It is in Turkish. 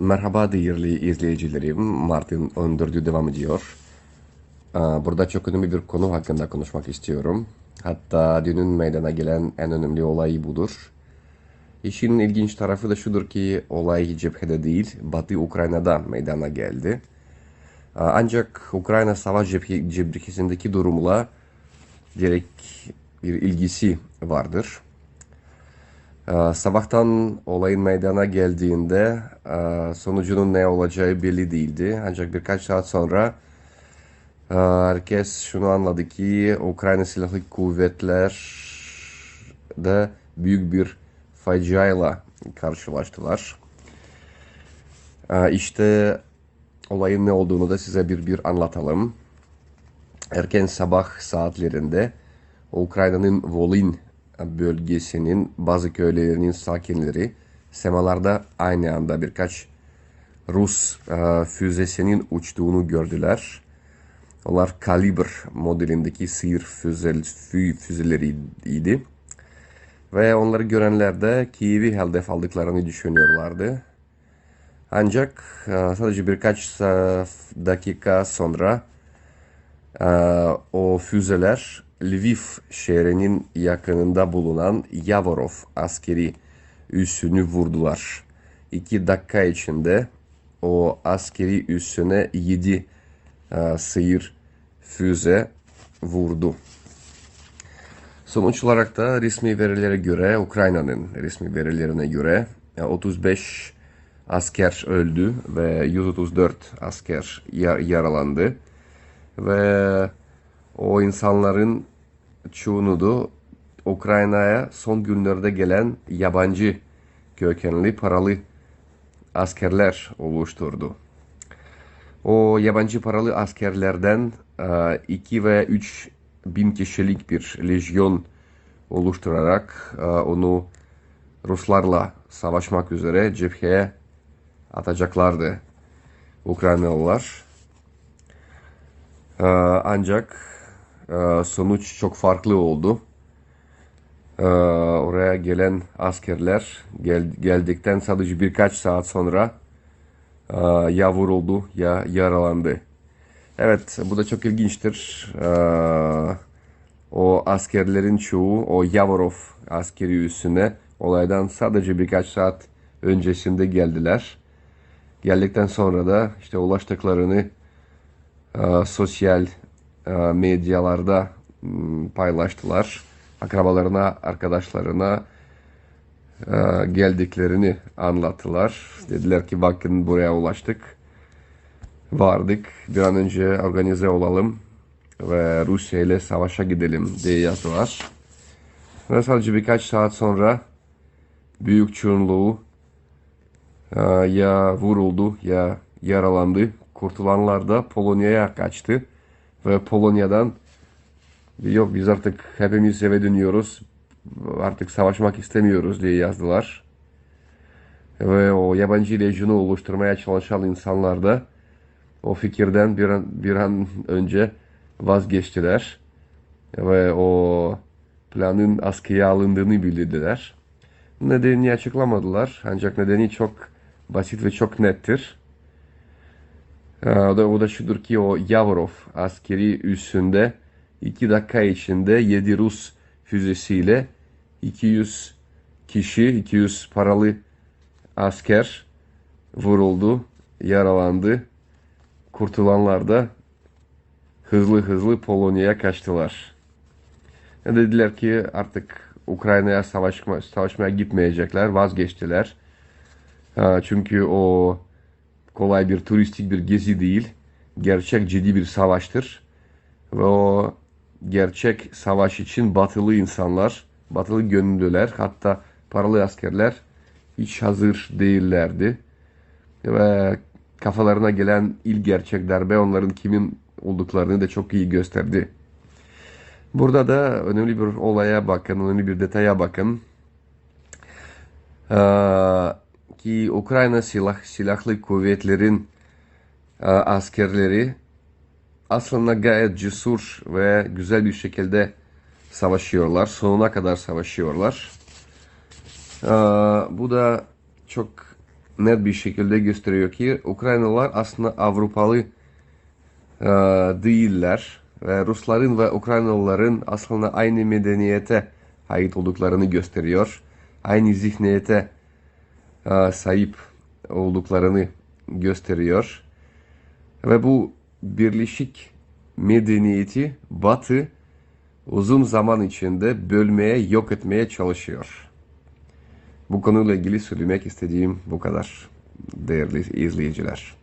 Merhaba değerli izleyicilerim. Martin 14'ü devam ediyor. Ee, Burada çok önemli bir konu hakkında konuşmak istiyorum. Hatta dünün meydana gelen en önemli olay budur. İşin ilginç tarafı da şudur ki olay cephede değil, Batı Ukrayna'da meydana geldi. Ee, Ancak Ukrayna savaş cephe- cephesindeki durumla direkt bir ilgisi vardır. Ee, Sabahtan olayın meydana geldiğinde e, sonucunun ne olacağı belli değildi. Ancak birkaç saat sonra e, herkes şunu anladı ki Ukrayna Silahlı Kuvvetler de büyük bir faciayla karşılaştılar. E, İşte olayın ne olduğunu da size bir bir anlatalım. Erken sabah saatlerinde Ukrayna'nın Volyn bölgesinin bazı köylerinin sakinleri semalarda aynı anda birkaç Rus e, füzesinin uçtuğunu gördüler. Onlar Kalibr modelindeki sıyır füze, fü- füzeleriydi. Ve onları görenler de Kiev'i hedef aldıklarını düşünüyorlardı. Ancak e, sadece birkaç e, dakika sonra ee, o füzeler Lviv şehrinin yakınında bulunan Yavorov askeri üssünü vurdular. İki dakika içinde o askeri üssüne yedi e, sıyır füze vurdu. Sonuç olarak da resmi verilere göre, Ukrayna'nın resmi verilerine göre e, 35 asker öldü ve 134 asker yar- yaralandı. Ve o insanların çoğunu da Ukrayna'ya son günlerde gelen yabancı kökenli paralı askerler oluşturdu. O yabancı paralı askerlerden 2 ve 3 bin kişilik bir lejyon oluşturarak e, onu Ruslarla savaşmak üzere cepheye atacaklardı Ukraynalılar. Ee, Ancak e, sonuç çok farklı oldu. Ee, Oraya gelen askerler gel- geldikten sadece birkaç saat sonra e, ya vuruldu ya yaralandı. Evet, bu da çok ilginçtir. Ee, O askerlerin çoğu o Yavorov askeri üssüne olaydan sadece birkaç saat öncesinde geldiler. Geldikten sonra da işte ulaştıklarını e, sosyal medyalarda m, paylaştılar. Akrabalarına, arkadaşlarına e, geldiklerini anlattılar. Dediler ki bakın buraya ulaştık. Vardık. Bir an önce organize olalım ve Rusya ile savaşa gidelim diye yazdılar. Ve sadece birkaç saat sonra büyük çoğunluğu e, ya vuruldu ya yaralandı. Kurtulanlar da Polonya'ya kaçtı. Ve Polonya'dan yok biz artık hepimiz eve dönüyoruz. Artık savaşmak istemiyoruz diye yazdılar. Ve o yabancı lejyonu oluşturmaya çalışan insanlar da o fikirden bir an, bir an önce vazgeçtiler. Ve o planın askıya alındığını bildirdiler. Nedenini açıklamadılar. Ancak nedeni çok basit ve çok nettir. Ee, O da, şudur ki o Yavorov askeri üssünde 2 dakika içinde 7 Rus füzesiyle 200 kişi, 200 paralı asker vuruldu, yaralandı. Kurtulanlar da hızlı hızlı Polonya'ya kaçtılar. E Dediler ki artık Ukrayna'ya savaşma, savaşmaya gitmeyecekler, vazgeçtiler. Çünkü o kolay bir turistik bir gezi değil. Gerçek ciddi bir savaştır. Ve o gerçek savaş için batılı insanlar, batılı gönüllüler, hatta paralı askerler hiç hazır değillerdi. Ve kafalarına gelen ilk gerçek darbe onların kimin olduklarını da çok iyi gösterdi. Burada da önemli bir olaya bakın, önemli bir detaya bakın. Ee, ki Ukrayna silah, silahlı kuvvetlerin e, askerleri aslında gayet cesur ve güzel bir şekilde savaşıyorlar. Sonuna kadar savaşıyorlar. Ee, bu da çok net bir şekilde gösteriyor ki Ukraynalılar aslında Avrupalı e, değiller ve Rusların ve Ukraynalıların aslında aynı medeniyete ait olduklarını gösteriyor. Aynı zihniyete e, sahip olduklarını gösteriyor. Ve bu birleşik medeniyeti Batı uzun zaman içinde bölmeye, yok etmeye çalışıyor. Bu konuyla ilgili söylemek istediğim bu kadar değerli izleyiciler.